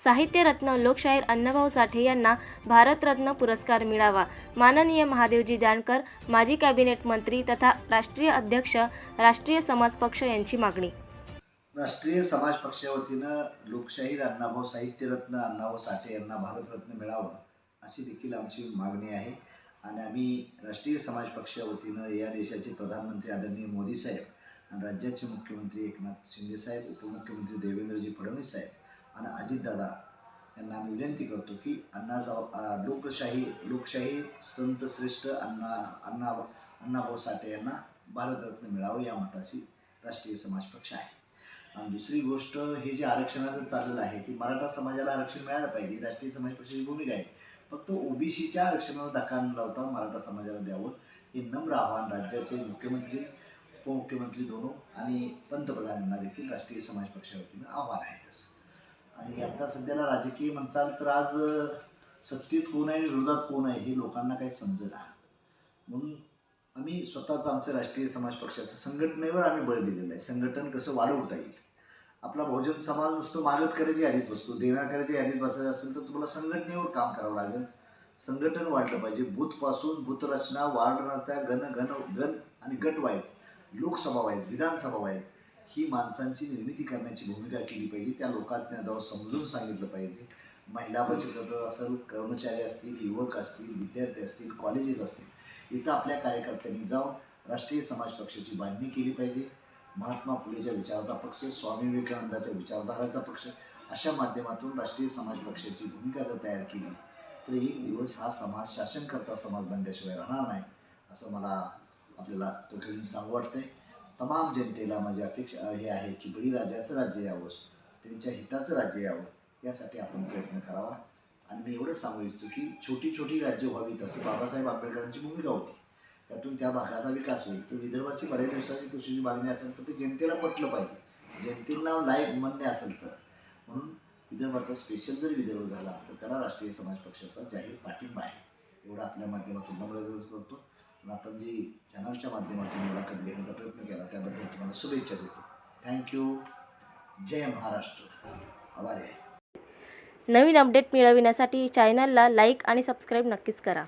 साहित्यरत्न लोकशाहीर अण्णाभाऊ साठे यांना भारतरत्न पुरस्कार मिळावा. माननीय महादेवजी जानकर माजी कॅबिनेट मंत्री तथा राष्ट्रीय अध्यक्ष राष्ट्रीय समाज पक्ष यांची मागणी. राष्ट्रीय समाज पक्षाच्या वतीनं लोकशाहीर अण्णाभाऊ साहित्यरत्न अण्णाभाऊ साठे यांना भारतरत्न मिळावं अशी देखील आमची मागणी आहे. आणि आम्ही राष्ट्रीय समाज पक्षाच्या वतीनं या देशाचे प्रधानमंत्री आदरणीय मोदी साहेब आणि राज्याचे मुख्यमंत्री एकनाथ शिंदे साहेब उपमुख्यमंत्री देवेंद्रजी फडणवीस साहेब आणि अजितदादा यांना आम्ही विनंती करतो की अण्णाजाव लोकशाही लोकशाही संत श्रेष्ठ अण्णा अण्णा अण्णाभाऊ साठे यांना भारतरत्न मिळावं या मताशी राष्ट्रीय समाज पक्ष आहे. आणि दुसरी गोष्ट हे जे आरक्षणाचं चाललेलं आहे ती मराठा समाजाला आरक्षण मिळालं पाहिजे राष्ट्रीय समाज पक्षाची भूमिका आहे. फक्त ओबीसीच्या आरक्षणावर धक्का न लावता मराठा समाजाला द्यावं हे नम्र आव्हान राज्याचे मुख्यमंत्री उपमुख्यमंत्री दोनो आणि पंतप्रधानांना देखील राष्ट्रीय समाज पक्षाच्या वतीनं आव्हान आहे तसं. आणि आता सध्याला राजकीय म्हणसाल तर आज सत्तेत कोण आहे आणि विरोधात कोण आहे हे लोकांना काही समजेना. म्हणून आम्ही स्वतःचं आमचं राष्ट्रीय समाज पक्षाचं संघटनेवर आम्ही बळ दिलेलं आहे. संघटन कसं वाढवता येईल? आपला बहुजन समाज नुसतं मागत करायची यादीत बसतो देणार करायची यादीत बसायचं असेल तर तुम्हाला संघटनेवर काम करावं लागेल. संघटन वाढलं पाहिजे. बूथपासून बूथरचना वार्ड रचना गण घन गण आणि गट wise Lok Sabha wise Vidhan Sabha wise. ही माणसांची निर्मिती करण्याची भूमिका केली पाहिजे. त्या लोकांना जाऊन समजून सांगितलं पाहिजे. महिला बचत गट असेल कर्मचारी असतील युवक असतील विद्यार्थी असतील कॉलेजेस असतील इथं आपल्या कार्यकर्त्यांनी जाऊन राष्ट्रीय समाज पक्षाची बांधणी केली पाहिजे. महात्मा फुलेच्या विचाराचा पक्ष स्वामी विवेकानंदाच्या विचारधाराचा पक्ष अशा माध्यमातून राष्ट्रीय समाज पक्षाची भूमिका जर तयार केली तर एक दिवस हा समाज शासनकर्ता समाज बनल्याशिवाय राहणार नाही असं मला आपल्याला तो सांगू वाटतंय. तमाम जनतेला माझी अपेक्षा हे आहे की बळीराजाचं राज्य यावं त्यांच्या हिताचं राज्य यावं यासाठी आपण प्रयत्न करावा. आणि मी एवढं सांगू इच्छितो की छोटी छोटी राज्य व्हावीत असं बाबासाहेब आंबेडकरांची भूमिका होती. त्यातून त्या भागाचा विकास होईल. तर विदर्भाची बऱ्याच दिवसाची कृषीची मागणी असेल तर ते जनतेला पटलं पाहिजे. जनतेला लाईव्ह म्हणणे असेल तर. म्हणून विदर्भाचा स्पेशल जर विदर्भ झाला तर त्याला राष्ट्रीय समाज पक्षाचा जाहीर पाठिंबा आहे. एवढा आपल्या माध्यमातून नम्र विरोध करतो. आपण जी चॅनलच्या माध्यमातून मुलाखत घेण्याचा प्रयत्न केला त्याबद्दल तुम्हाला शुभेच्छा देतो. थँक्यू जय महाराष्ट्र. आभारी आहे. नवीन अपडेट मिळविण्यासाठी चॅनलला लाईक आणि सबस्क्राईब नक्कीच करा.